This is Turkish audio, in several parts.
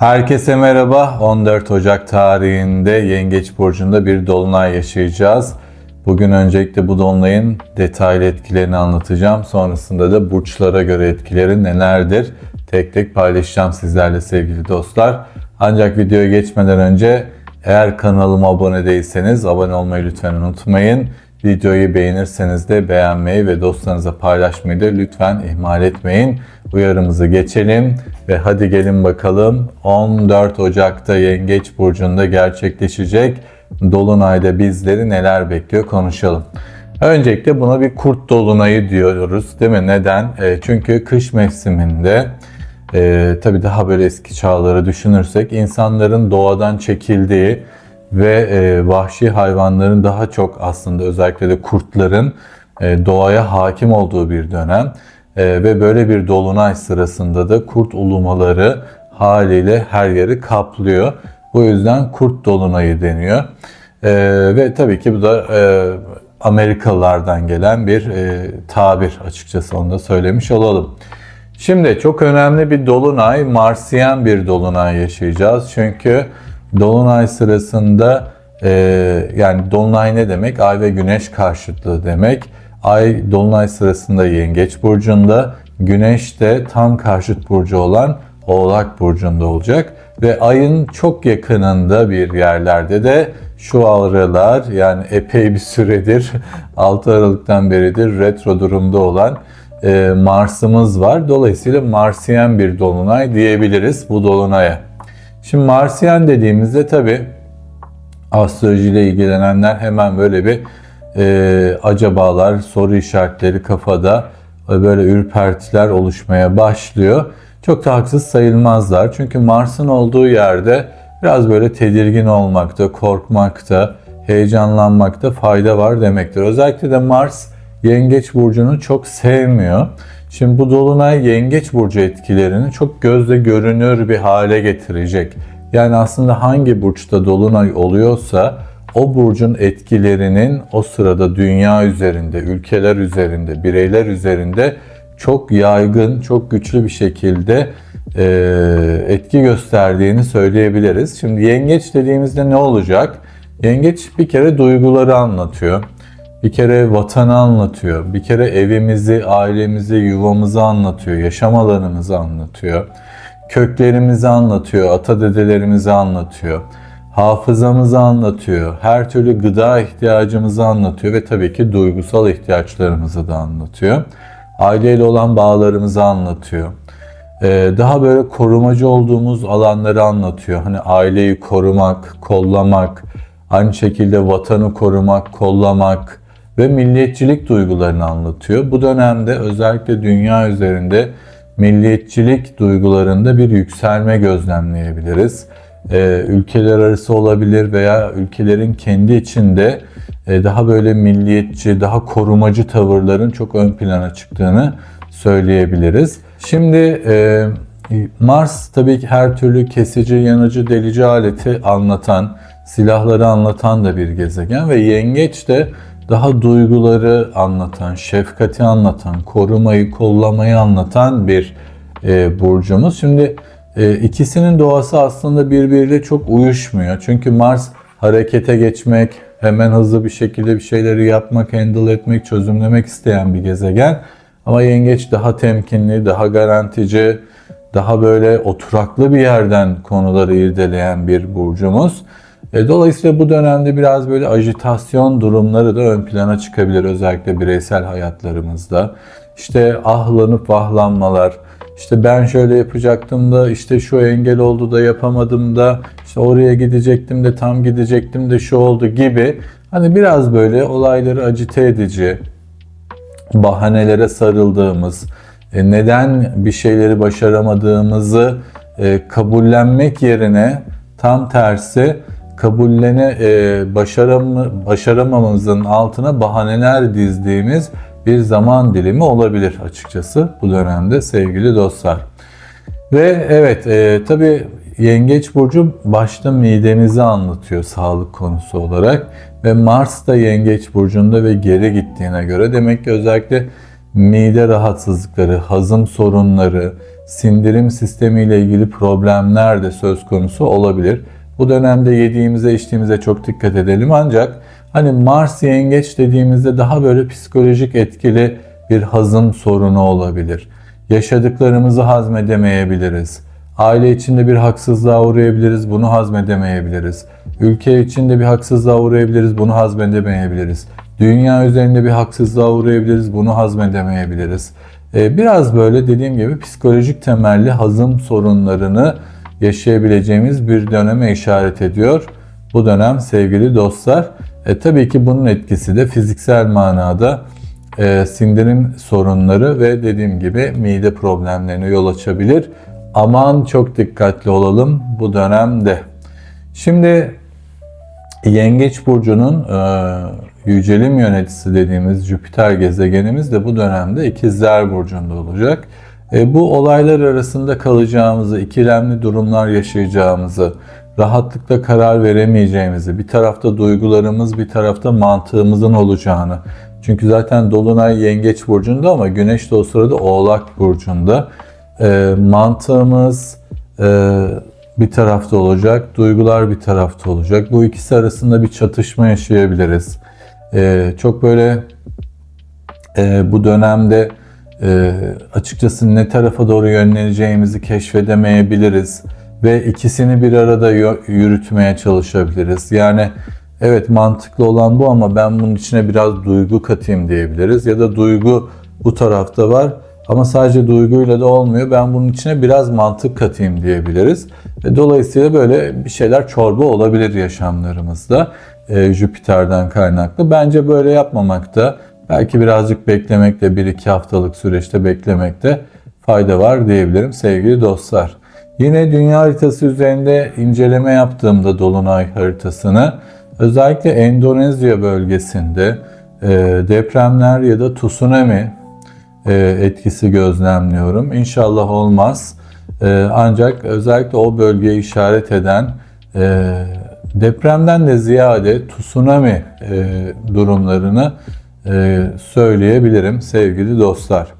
Herkese merhaba. 14 Ocak tarihinde Yengeç Burcu'nda bir dolunay yaşayacağız. Bugün öncelikle bu dolunayın detaylı etkilerini anlatacağım. Sonrasında da burçlara göre etkileri nelerdir? Tek tek paylaşacağım sizlerle sevgili dostlar. Ancak videoya geçmeden önce eğer kanalıma abone değilseniz abone olmayı lütfen unutmayın. Videoyu beğenirseniz de beğenmeyi ve dostlarınıza paylaşmayı da lütfen ihmal etmeyin. Uyarımızı geçelim ve hadi gelin bakalım 14 Ocak'ta Yengeç Burcu'nda gerçekleşecek Dolunay'da bizleri neler bekliyor konuşalım. Öncelikle buna bir kurt dolunayı diyoruz değil mi? Neden? E, çünkü kış mevsiminde e, tabii daha böyle eski çağları düşünürsek insanların doğadan çekildiği ve e, vahşi hayvanların daha çok aslında özellikle de kurtların e, doğaya hakim olduğu bir dönem E, ve böyle bir dolunay sırasında da kurt ulumaları haliyle her yeri kaplıyor. Bu yüzden kurt dolunayı deniyor. E, ve tabii ki bu da e, Amerikalılardan gelen bir e, tabir açıkçası onu da söylemiş olalım. Şimdi çok önemli bir dolunay, Marsiyen bir dolunay yaşayacağız. Çünkü dolunay sırasında e, yani dolunay ne demek? Ay ve güneş karşıtlığı demek. Ay dolunay sırasında Yengeç burcunda, güneş de tam karşıt burcu olan Oğlak burcunda olacak ve ayın çok yakınında bir yerlerde de şu aralar yani epey bir süredir 6 Aralık'tan beridir retro durumda olan e, Mars'ımız var. Dolayısıyla Marsiyen bir dolunay diyebiliriz bu dolunaya. Şimdi Marsiyen dediğimizde tabi astrolojiyle ilgilenenler hemen böyle bir e, acabalar, soru işaretleri kafada e, böyle ürpertiler oluşmaya başlıyor. Çok da haksız sayılmazlar. Çünkü Mars'ın olduğu yerde biraz böyle tedirgin olmakta, korkmakta, heyecanlanmakta fayda var demektir. Özellikle de Mars Yengeç burcunu çok sevmiyor. Şimdi bu dolunay Yengeç burcu etkilerini çok gözle görünür bir hale getirecek. Yani aslında hangi burçta dolunay oluyorsa o burcun etkilerinin o sırada dünya üzerinde, ülkeler üzerinde, bireyler üzerinde çok yaygın, çok güçlü bir şekilde e, etki gösterdiğini söyleyebiliriz. Şimdi yengeç dediğimizde ne olacak? Yengeç bir kere duyguları anlatıyor. Bir kere vatanı anlatıyor. Bir kere evimizi, ailemizi, yuvamızı anlatıyor. Yaşam alanımızı anlatıyor. Köklerimizi anlatıyor. Ata dedelerimizi anlatıyor. Hafızamızı anlatıyor. Her türlü gıda ihtiyacımızı anlatıyor ve tabii ki duygusal ihtiyaçlarımızı da anlatıyor. Aileyle olan bağlarımızı anlatıyor. Ee, daha böyle korumacı olduğumuz alanları anlatıyor. Hani aileyi korumak, kollamak, aynı şekilde vatanı korumak, kollamak ve milliyetçilik duygularını anlatıyor. Bu dönemde özellikle dünya üzerinde milliyetçilik duygularında bir yükselme gözlemleyebiliriz. Ee, ülkeler arası olabilir veya ülkelerin kendi içinde e, daha böyle milliyetçi, daha korumacı tavırların çok ön plana çıktığını söyleyebiliriz. Şimdi e, Mars tabii ki her türlü kesici, yanıcı, delici aleti anlatan, silahları anlatan da bir gezegen ve yengeç de daha duyguları anlatan, şefkati anlatan, korumayı, kollamayı anlatan bir e, burcumuz. Şimdi e, ikisinin doğası aslında birbiriyle çok uyuşmuyor. Çünkü Mars harekete geçmek, hemen hızlı bir şekilde bir şeyleri yapmak, handle etmek, çözümlemek isteyen bir gezegen. Ama yengeç daha temkinli, daha garantici, daha böyle oturaklı bir yerden konuları irdeleyen bir burcumuz. E, dolayısıyla bu dönemde biraz böyle ajitasyon durumları da ön plana çıkabilir özellikle bireysel hayatlarımızda. İşte ahlanıp vahlanmalar, işte ben şöyle yapacaktım da işte şu engel oldu da yapamadım da işte oraya gidecektim de tam gidecektim de şu oldu gibi. Hani biraz böyle olayları acite edici, bahanelere sarıldığımız, e, neden bir şeyleri başaramadığımızı e, kabullenmek yerine tam tersi kabullene e, başaram başaramamamızın altına bahaneler dizdiğimiz bir zaman dilimi olabilir açıkçası bu dönemde sevgili dostlar. Ve evet e, tabi Yengeç Burcu başta midemizi anlatıyor sağlık konusu olarak ve Mars da Yengeç Burcu'nda ve geri gittiğine göre demek ki özellikle mide rahatsızlıkları, hazım sorunları, sindirim sistemi ile ilgili problemler de söz konusu olabilir. Bu dönemde yediğimize içtiğimize çok dikkat edelim ancak hani Mars yengeç dediğimizde daha böyle psikolojik etkili bir hazım sorunu olabilir. Yaşadıklarımızı hazmedemeyebiliriz. Aile içinde bir haksızlığa uğrayabiliriz, bunu hazmedemeyebiliriz. Ülke içinde bir haksızlığa uğrayabiliriz, bunu hazmedemeyebiliriz. Dünya üzerinde bir haksızlığa uğrayabiliriz, bunu hazmedemeyebiliriz. Ee, biraz böyle dediğim gibi psikolojik temelli hazım sorunlarını yaşayabileceğimiz bir döneme işaret ediyor. Bu dönem sevgili dostlar. E, tabii ki bunun etkisi de fiziksel manada e, sindirim sorunları ve dediğim gibi mide problemlerine yol açabilir. Aman çok dikkatli olalım bu dönemde. Şimdi Yengeç burcunun e, yücelim yöneticisi dediğimiz Jüpiter gezegenimiz de bu dönemde İkizler burcunda olacak. E, bu olaylar arasında kalacağımızı, ikilemli durumlar yaşayacağımızı, rahatlıkla karar veremeyeceğimizi, bir tarafta duygularımız, bir tarafta mantığımızın olacağını. Çünkü zaten Dolunay Yengeç burcunda ama Güneş de o sırada Oğlak burcunda. E, mantığımız, e, bir tarafta olacak, duygular bir tarafta olacak. Bu ikisi arasında bir çatışma yaşayabiliriz. Ee, çok böyle e, bu dönemde e, açıkçası ne tarafa doğru yönleneceğimizi keşfedemeyebiliriz ve ikisini bir arada yürütmeye çalışabiliriz. Yani evet mantıklı olan bu ama ben bunun içine biraz duygu katayım diyebiliriz ya da duygu bu tarafta var ama sadece duyguyla da olmuyor. Ben bunun içine biraz mantık katayım diyebiliriz. Ve dolayısıyla böyle bir şeyler çorba olabilir yaşamlarımızda e, Jüpiter'den kaynaklı. Bence böyle yapmamakta, belki birazcık beklemekte, bir iki haftalık süreçte beklemekte fayda var diyebilirim sevgili dostlar. Yine dünya haritası üzerinde inceleme yaptığımda Dolunay haritasını özellikle Endonezya bölgesinde e, depremler ya da tsunami e, etkisi gözlemliyorum. İnşallah olmaz. E, ancak özellikle o bölgeye işaret eden e, depremden de ziyade tsunami durumlarını söyleyebilirim sevgili dostlar.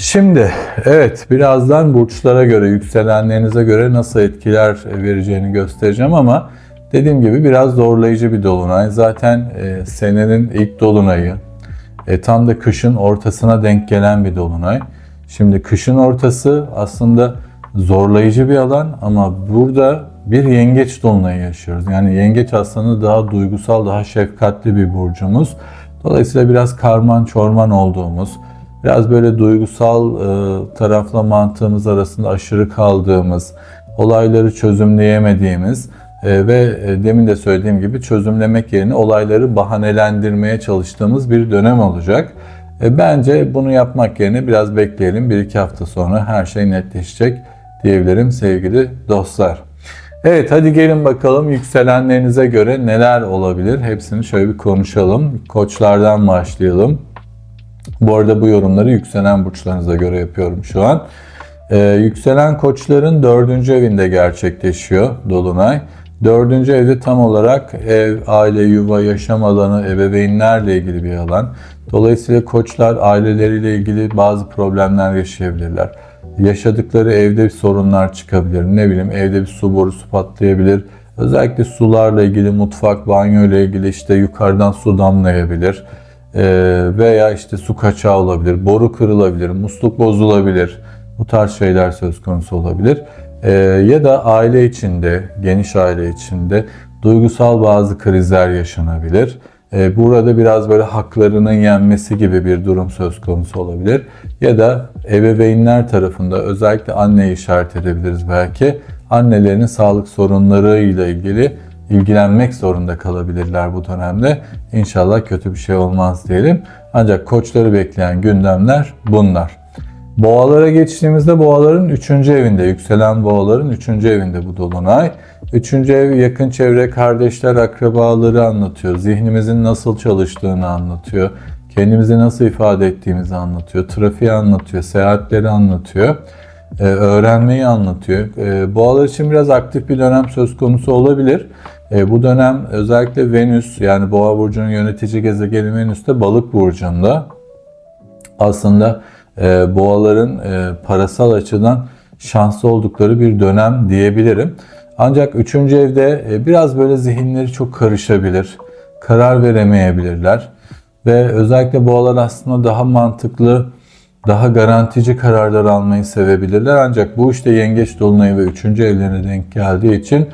Şimdi evet birazdan burçlara göre, yükselenlerinize göre nasıl etkiler vereceğini göstereceğim ama dediğim gibi biraz zorlayıcı bir dolunay. Zaten senenin ilk dolunayı, e, tam da kışın ortasına denk gelen bir dolunay. Şimdi kışın ortası aslında zorlayıcı bir alan ama burada bir yengeç dolunayı yaşıyoruz. Yani yengeç aslında daha duygusal, daha şefkatli bir burcumuz. Dolayısıyla biraz karman çorman olduğumuz, biraz böyle duygusal e, tarafla mantığımız arasında aşırı kaldığımız, olayları çözümleyemediğimiz e, ve e, demin de söylediğim gibi çözümlemek yerine olayları bahanelendirmeye çalıştığımız bir dönem olacak. E, bence bunu yapmak yerine biraz bekleyelim. Bir iki hafta sonra her şey netleşecek diyebilirim sevgili dostlar. Evet hadi gelin bakalım yükselenlerinize göre neler olabilir? Hepsini şöyle bir konuşalım. Koçlardan başlayalım. Bu arada bu yorumları yükselen burçlarınıza göre yapıyorum şu an. Ee, yükselen koçların dördüncü evinde gerçekleşiyor Dolunay. Dördüncü evde tam olarak ev, aile, yuva, yaşam alanı, ebeveynlerle ilgili bir alan. Dolayısıyla koçlar aileleriyle ilgili bazı problemler yaşayabilirler. Yaşadıkları evde bir sorunlar çıkabilir. Ne bileyim evde bir su borusu patlayabilir. Özellikle sularla ilgili, mutfak, banyo ile ilgili işte yukarıdan su damlayabilir. Ee, veya işte su kaçağı olabilir, boru kırılabilir, musluk bozulabilir. Bu tarz şeyler söz konusu olabilir. Ee, ya da aile içinde, geniş aile içinde duygusal bazı krizler yaşanabilir. Ee, burada biraz böyle haklarının yenmesi gibi bir durum söz konusu olabilir. Ya da ebeveynler tarafında özellikle anneyi işaret edebiliriz belki. Annelerinin sağlık sorunlarıyla ilgili ilgilenmek zorunda kalabilirler bu dönemde. İnşallah kötü bir şey olmaz diyelim. Ancak koçları bekleyen gündemler bunlar. Boğalara geçtiğimizde boğaların 3. evinde, yükselen boğaların 3. evinde bu dolunay. 3. ev yakın çevre, kardeşler, akrabaları anlatıyor. Zihnimizin nasıl çalıştığını anlatıyor. Kendimizi nasıl ifade ettiğimizi anlatıyor. Trafiği anlatıyor, seyahatleri anlatıyor. Ee, öğrenmeyi anlatıyor. Ee, boğalar için biraz aktif bir dönem söz konusu olabilir. Ee, bu dönem özellikle Venüs yani Boğa burcunun yönetici gezegeni Venüs de Balık burcunda. Aslında e, boğaların e, parasal açıdan şanslı oldukları bir dönem diyebilirim. Ancak üçüncü evde e, biraz böyle zihinleri çok karışabilir, karar veremeyebilirler ve özellikle boğalar aslında daha mantıklı, daha garantici kararlar almayı sevebilirler. Ancak bu işte yengeç dolunayı ve üçüncü evlerine denk geldiği için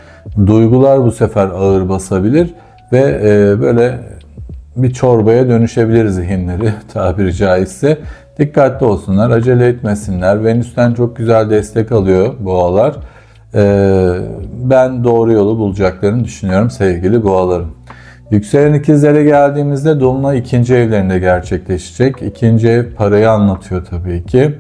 duygular bu sefer ağır basabilir ve e, böyle bir çorbaya dönüşebilir zihinleri tabiri caizse. Dikkatli olsunlar, acele etmesinler. Venüs'ten çok güzel destek alıyor boğalar. Ee, ben doğru yolu bulacaklarını düşünüyorum sevgili boğalarım. Yükselen ikizlere geldiğimizde Dolunay ikinci evlerinde gerçekleşecek. İkinci ev parayı anlatıyor tabii ki.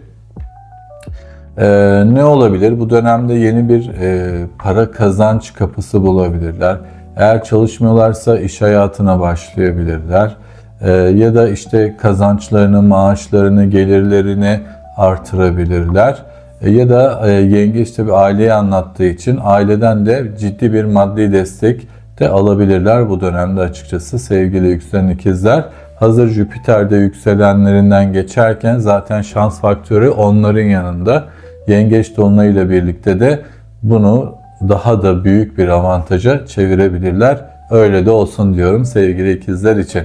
Ee, ne olabilir? Bu dönemde yeni bir e, para kazanç kapısı bulabilirler. Eğer çalışmıyorlarsa iş hayatına başlayabilirler. Ee, ya da işte kazançlarını, maaşlarını, gelirlerini artırabilirler. E, ya da e, yenge işte bir aileyi anlattığı için aileden de ciddi bir maddi destek de alabilirler bu dönemde açıkçası sevgili yükselen ikizler. Hazır Jüpiter'de yükselenlerinden geçerken zaten şans faktörü onların yanında. Yengeç dolunayıyla birlikte de bunu daha da büyük bir avantaja çevirebilirler. Öyle de olsun diyorum sevgili ikizler için.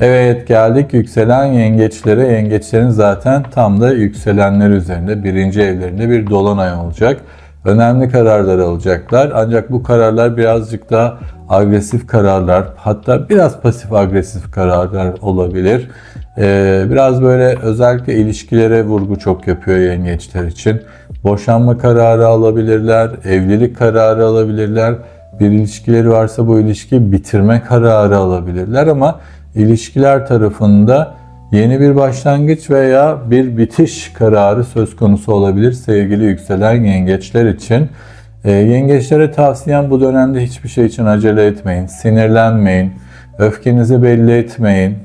Evet geldik yükselen yengeçlere. Yengeçlerin zaten tam da yükselenler üzerinde birinci evlerinde bir dolunay olacak. Önemli kararlar alacaklar. Ancak bu kararlar birazcık daha agresif kararlar hatta biraz pasif agresif kararlar olabilir. Ee, biraz böyle özellikle ilişkilere vurgu çok yapıyor yengeçler için. Boşanma kararı alabilirler, evlilik kararı alabilirler. Bir ilişkileri varsa bu ilişkiyi bitirme kararı alabilirler ama ilişkiler tarafında yeni bir başlangıç veya bir bitiş kararı söz konusu olabilir sevgili yükselen yengeçler için. E, yengeçlere tavsiyem bu dönemde hiçbir şey için acele etmeyin, sinirlenmeyin, öfkenizi belli etmeyin.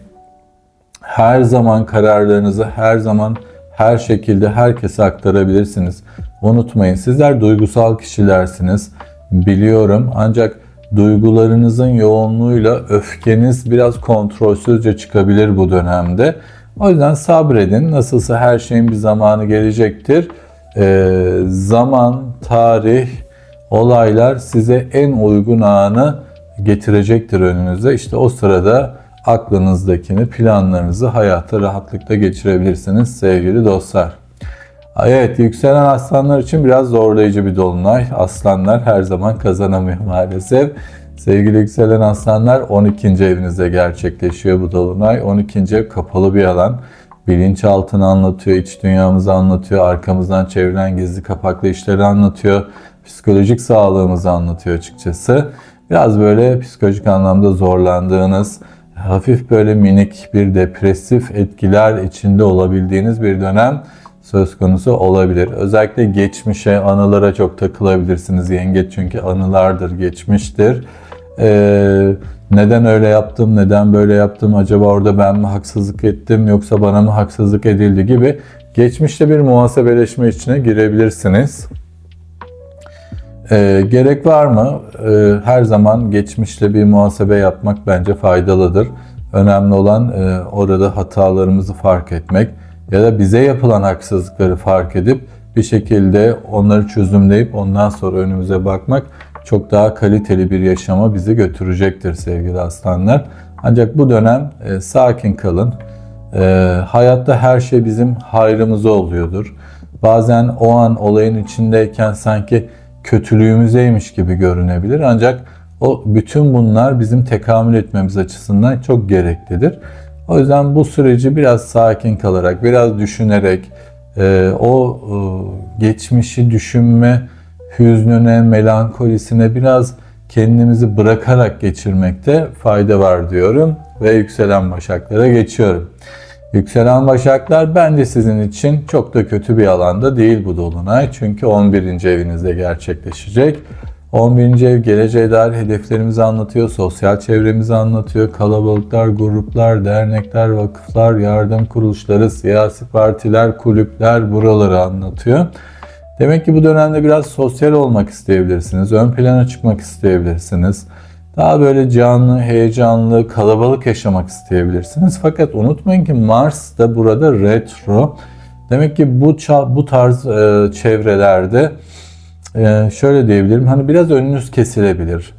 Her zaman kararlarınızı her zaman her şekilde herkese aktarabilirsiniz. Unutmayın sizler duygusal kişilersiniz. Biliyorum ancak duygularınızın yoğunluğuyla öfkeniz biraz kontrolsüzce çıkabilir bu dönemde. O yüzden sabredin. Nasılsa her şeyin bir zamanı gelecektir. Ee, zaman, tarih, olaylar size en uygun anı getirecektir önünüze. İşte o sırada aklınızdakini, planlarınızı hayata rahatlıkla geçirebilirsiniz sevgili dostlar. Evet, yükselen aslanlar için biraz zorlayıcı bir dolunay. Aslanlar her zaman kazanamıyor maalesef. Sevgili yükselen aslanlar 12. evinizde gerçekleşiyor bu dolunay. 12. ev kapalı bir alan. Bilinçaltını anlatıyor, iç dünyamızı anlatıyor, arkamızdan çevrilen gizli kapaklı işleri anlatıyor. Psikolojik sağlığımızı anlatıyor açıkçası. Biraz böyle psikolojik anlamda zorlandığınız, hafif böyle minik bir depresif etkiler içinde olabildiğiniz bir dönem söz konusu olabilir. Özellikle geçmişe, anılara çok takılabilirsiniz yengeç çünkü anılardır, geçmiştir. Ee, neden öyle yaptım, neden böyle yaptım, acaba orada ben mi haksızlık ettim yoksa bana mı haksızlık edildi gibi geçmişte bir muhasebeleşme içine girebilirsiniz. Ee, gerek var mı? Ee, her zaman geçmişle bir muhasebe yapmak bence faydalıdır. Önemli olan e, orada hatalarımızı fark etmek ya da bize yapılan haksızlıkları fark edip bir şekilde onları çözümleyip ondan sonra önümüze bakmak çok daha kaliteli bir yaşama bizi götürecektir sevgili aslanlar. Ancak bu dönem e, sakin kalın. E, hayatta her şey bizim hayrımıza oluyordur. Bazen o an olayın içindeyken sanki kötülüğümüzeymiş gibi görünebilir. Ancak o bütün bunlar bizim tekamül etmemiz açısından çok gereklidir. O yüzden bu süreci biraz sakin kalarak, biraz düşünerek, e, o e, geçmişi düşünme hüznüne, melankolisine biraz kendimizi bırakarak geçirmekte fayda var diyorum ve yükselen başaklara geçiyorum. Yükselen başaklar bence sizin için çok da kötü bir alanda değil bu dolunay. Çünkü 11. evinizde gerçekleşecek. 11. ev geleceğe dair hedeflerimizi anlatıyor, sosyal çevremizi anlatıyor, kalabalıklar, gruplar, dernekler, vakıflar, yardım kuruluşları, siyasi partiler, kulüpler buraları anlatıyor. Demek ki bu dönemde biraz sosyal olmak isteyebilirsiniz, ön plana çıkmak isteyebilirsiniz. Daha böyle canlı, heyecanlı, kalabalık yaşamak isteyebilirsiniz. Fakat unutmayın ki Mars da burada retro. Demek ki bu bu tarz e, çevrelerde e, şöyle diyebilirim. Hani biraz önünüz kesilebilir.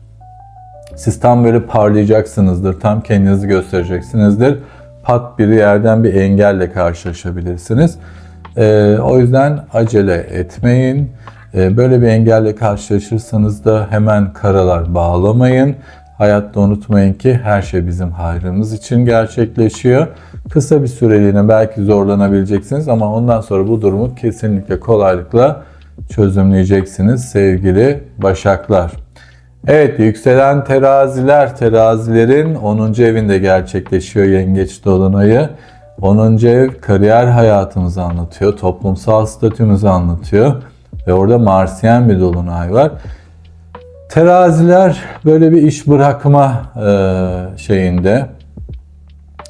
Siz tam böyle parlayacaksınızdır, tam kendinizi göstereceksinizdir. Pat bir yerden bir engelle karşılaşabilirsiniz. Ee, o yüzden acele etmeyin. Ee, böyle bir engelle karşılaşırsanız da hemen karalar bağlamayın. Hayatta unutmayın ki her şey bizim hayrımız için gerçekleşiyor. Kısa bir süreliğine belki zorlanabileceksiniz ama ondan sonra bu durumu kesinlikle kolaylıkla çözümleyeceksiniz sevgili başaklar. Evet, yükselen teraziler, terazilerin 10. evinde gerçekleşiyor yengeç dolunayı. 10. ev kariyer hayatımızı anlatıyor, toplumsal statümüzü anlatıyor ve orada Marsyen bir dolunay var. Teraziler böyle bir iş bırakma e, şeyinde,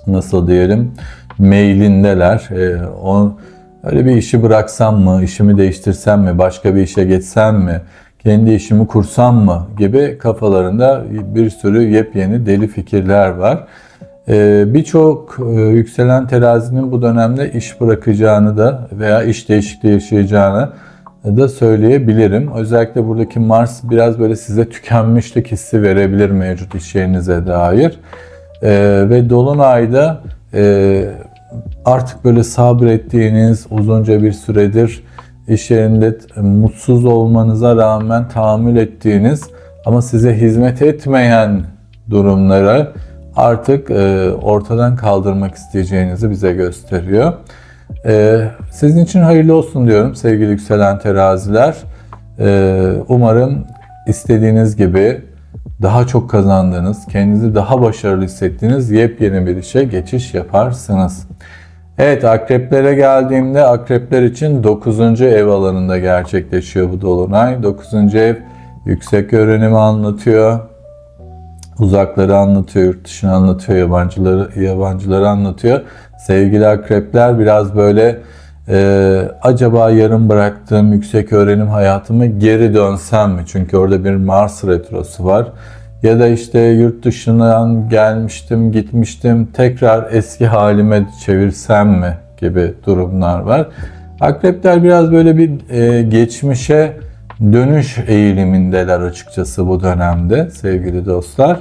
nasıl diyelim, meylindeler. E, o, öyle bir işi bıraksam mı, işimi değiştirsem mi, başka bir işe geçsem mi, kendi işimi kursam mı gibi kafalarında bir sürü yepyeni deli fikirler var. Ee, Birçok e, yükselen terazinin bu dönemde iş bırakacağını da veya iş değişikliği yaşayacağını da söyleyebilirim. Özellikle buradaki Mars biraz böyle size tükenmişlik hissi verebilir mevcut iş yerinize dair. Ee, ve Dolunay'da e, artık böyle sabrettiğiniz uzunca bir süredir iş yerinde mutsuz olmanıza rağmen tahammül ettiğiniz ama size hizmet etmeyen durumlara artık e, ortadan kaldırmak isteyeceğinizi bize gösteriyor. E, sizin için hayırlı olsun diyorum sevgili yükselen teraziler. E, umarım istediğiniz gibi daha çok kazandığınız, kendinizi daha başarılı hissettiğiniz yepyeni bir işe geçiş yaparsınız. Evet akreplere geldiğimde akrepler için 9. ev alanında gerçekleşiyor bu dolunay. 9. ev yüksek öğrenimi anlatıyor. Uzakları anlatıyor, yurt dışını anlatıyor, yabancıları, yabancıları anlatıyor. Sevgili akrepler biraz böyle e, acaba yarım bıraktığım yüksek öğrenim hayatımı geri dönsem mi? Çünkü orada bir Mars retrosu var. Ya da işte yurt dışından gelmiştim, gitmiştim, tekrar eski halime çevirsem mi gibi durumlar var. Akrepler biraz böyle bir e, geçmişe dönüş eğilimindeler açıkçası bu dönemde sevgili dostlar.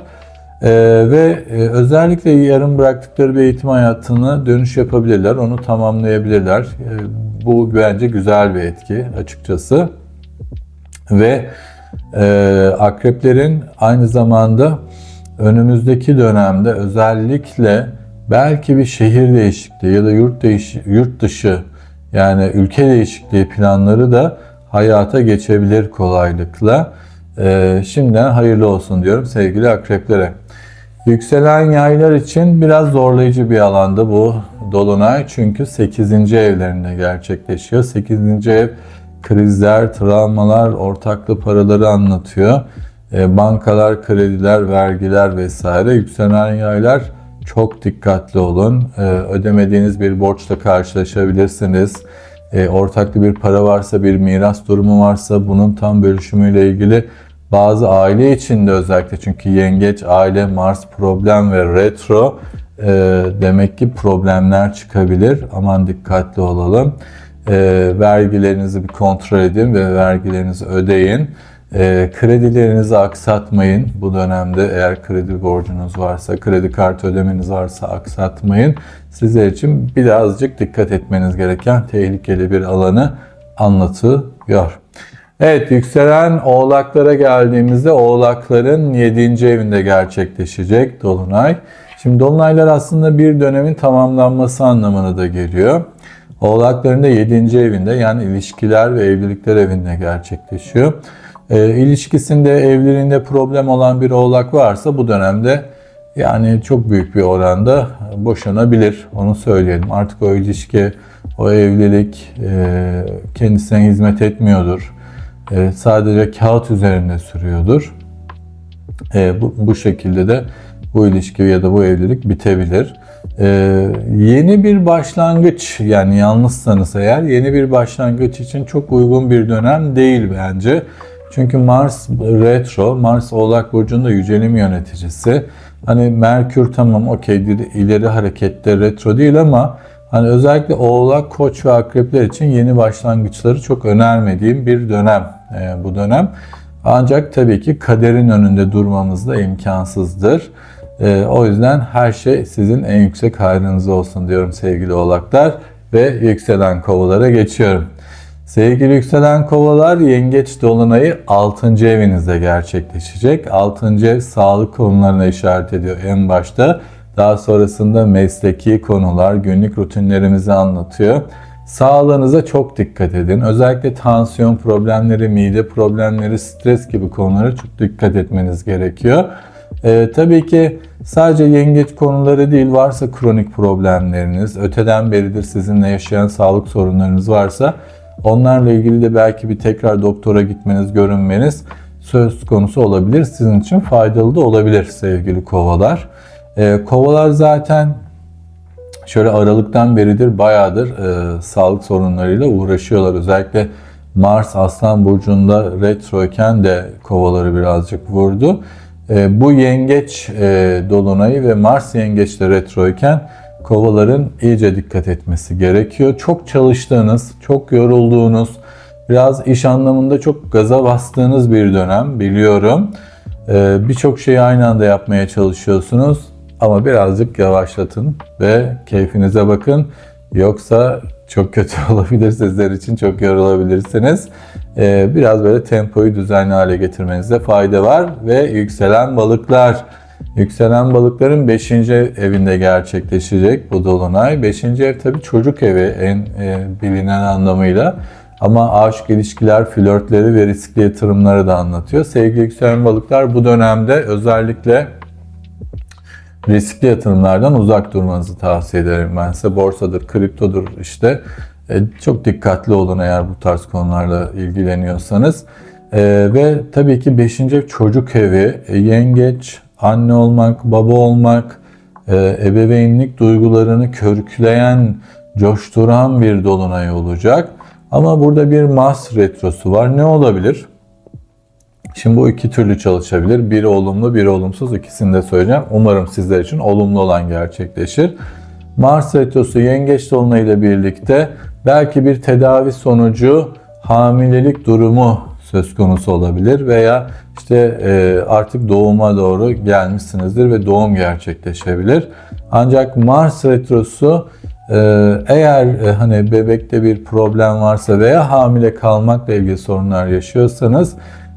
E, ve e, özellikle yarım bıraktıkları bir eğitim hayatına dönüş yapabilirler, onu tamamlayabilirler. E, bu bence güzel bir etki açıkçası. Ve akreplerin aynı zamanda önümüzdeki dönemde özellikle belki bir şehir değişikliği ya da yurt, değiş yurt dışı yani ülke değişikliği planları da hayata geçebilir kolaylıkla. E, şimdiden hayırlı olsun diyorum sevgili akreplere. Yükselen yaylar için biraz zorlayıcı bir alanda bu dolunay çünkü 8. evlerinde gerçekleşiyor. 8. ev krizler, travmalar, ortaklı paraları anlatıyor. E, bankalar, krediler, vergiler vesaire. Yükselen yaylar çok dikkatli olun. E, ödemediğiniz bir borçla karşılaşabilirsiniz. E, ortaklı bir para varsa, bir miras durumu varsa bunun tam bölüşümüyle ilgili bazı aile içinde özellikle çünkü yengeç, aile, Mars problem ve retro e, demek ki problemler çıkabilir. Aman dikkatli olalım e, vergilerinizi bir kontrol edin ve vergilerinizi ödeyin. E, kredilerinizi aksatmayın. Bu dönemde eğer kredi borcunuz varsa, kredi kartı ödemeniz varsa aksatmayın. Sizler için birazcık dikkat etmeniz gereken tehlikeli bir alanı anlatıyor. Evet, yükselen oğlaklara geldiğimizde oğlakların 7. evinde gerçekleşecek Dolunay. Şimdi Dolunaylar aslında bir dönemin tamamlanması anlamına da geliyor. Oğlakların da 7. evinde yani ilişkiler ve evlilikler evinde gerçekleşiyor. E, ilişkisinde, evliliğinde problem olan bir oğlak varsa bu dönemde yani çok büyük bir oranda boşanabilir. Onu söyleyelim. Artık o ilişki, o evlilik e, kendisine hizmet etmiyordur. E, sadece kağıt üzerinde sürüyordur. E, bu, bu şekilde de bu ilişki ya da bu evlilik bitebilir. Ee, yeni bir başlangıç yani yalnızsanız eğer yeni bir başlangıç için çok uygun bir dönem değil bence. Çünkü Mars retro, Mars Oğlak Burcu'nda yücelim yöneticisi. Hani Merkür tamam okey ileri harekette retro değil ama Hani özellikle oğlak, koç ve akrepler için yeni başlangıçları çok önermediğim bir dönem e, bu dönem. Ancak tabii ki kaderin önünde durmamız da imkansızdır. E, o yüzden her şey sizin en yüksek hayrınıza olsun diyorum sevgili oğlaklar ve yükselen kovalara geçiyorum. Sevgili yükselen kovalar yengeç dolunayı 6. evinizde gerçekleşecek. 6. ev sağlık konularına işaret ediyor en başta. Daha sonrasında mesleki konular, günlük rutinlerimizi anlatıyor. Sağlığınıza çok dikkat edin. Özellikle tansiyon problemleri, mide problemleri, stres gibi konulara çok dikkat etmeniz gerekiyor. Ee, tabii ki sadece yengeç konuları değil, varsa kronik problemleriniz, öteden beridir sizinle yaşayan sağlık sorunlarınız varsa onlarla ilgili de belki bir tekrar doktora gitmeniz, görünmeniz söz konusu olabilir. Sizin için faydalı da olabilir sevgili kovalar. Ee, kovalar zaten şöyle aralıktan beridir bayağıdır e, sağlık sorunlarıyla uğraşıyorlar. Özellikle Mars Aslan Burcu'nda retroyken de kovaları birazcık vurdu. E, bu yengeç e, dolunayı ve Mars yengeçte retroyken kovaların iyice dikkat etmesi gerekiyor. Çok çalıştığınız, çok yorulduğunuz, biraz iş anlamında çok gaza bastığınız bir dönem biliyorum. E, Birçok şeyi aynı anda yapmaya çalışıyorsunuz ama birazcık yavaşlatın ve keyfinize bakın. Yoksa çok kötü olabilir sizler için, çok yorulabilirsiniz. Ee, biraz böyle tempoyu düzenli hale getirmenizde fayda var. Ve yükselen balıklar. Yükselen balıkların 5. evinde gerçekleşecek bu dolunay. 5. ev tabii çocuk evi en e, bilinen anlamıyla. Ama aşk ilişkiler, flörtleri ve riskli yatırımları da anlatıyor. Sevgili yükselen balıklar bu dönemde özellikle riskli yatırımlardan uzak durmanızı tavsiye ederim ben size. Borsadır, kriptodur işte. E, çok dikkatli olun eğer bu tarz konularla ilgileniyorsanız. E, ve tabii ki 5. ev çocuk evi, e, yengeç, anne olmak, baba olmak, ebeveynlik duygularını körükleyen, coşturan bir dolunay olacak. Ama burada bir Mars retrosu var. Ne olabilir? Şimdi bu iki türlü çalışabilir. Biri olumlu, biri olumsuz. İkisini de söyleyeceğim. Umarım sizler için olumlu olan gerçekleşir. Mars retrosu yengeç dolunay ile birlikte belki bir tedavi sonucu hamilelik durumu söz konusu olabilir veya işte e, artık doğuma doğru gelmişsinizdir ve doğum gerçekleşebilir. Ancak Mars retrosu e, eğer e, hani bebekte bir problem varsa veya hamile kalmakla ilgili sorunlar yaşıyorsanız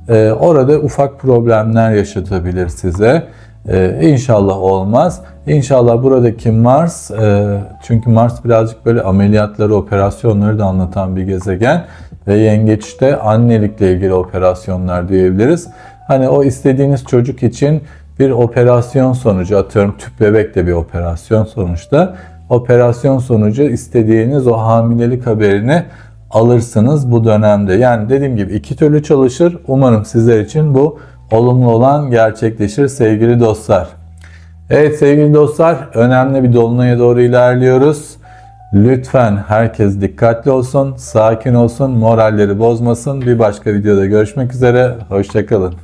ee, orada ufak problemler yaşatabilir size. Ee, inşallah olmaz. İnşallah buradaki Mars, e, çünkü Mars birazcık böyle ameliyatları, operasyonları da anlatan bir gezegen ve yengeçte annelikle ilgili operasyonlar diyebiliriz. Hani o istediğiniz çocuk için bir operasyon sonucu, atıyorum tüp bebek de bir operasyon sonuçta. Operasyon sonucu istediğiniz o hamilelik haberini alırsınız bu dönemde. Yani dediğim gibi iki türlü çalışır. Umarım sizler için bu olumlu olan gerçekleşir sevgili dostlar. Evet sevgili dostlar önemli bir dolunaya doğru ilerliyoruz. Lütfen herkes dikkatli olsun, sakin olsun, moralleri bozmasın. Bir başka videoda görüşmek üzere. Hoşçakalın.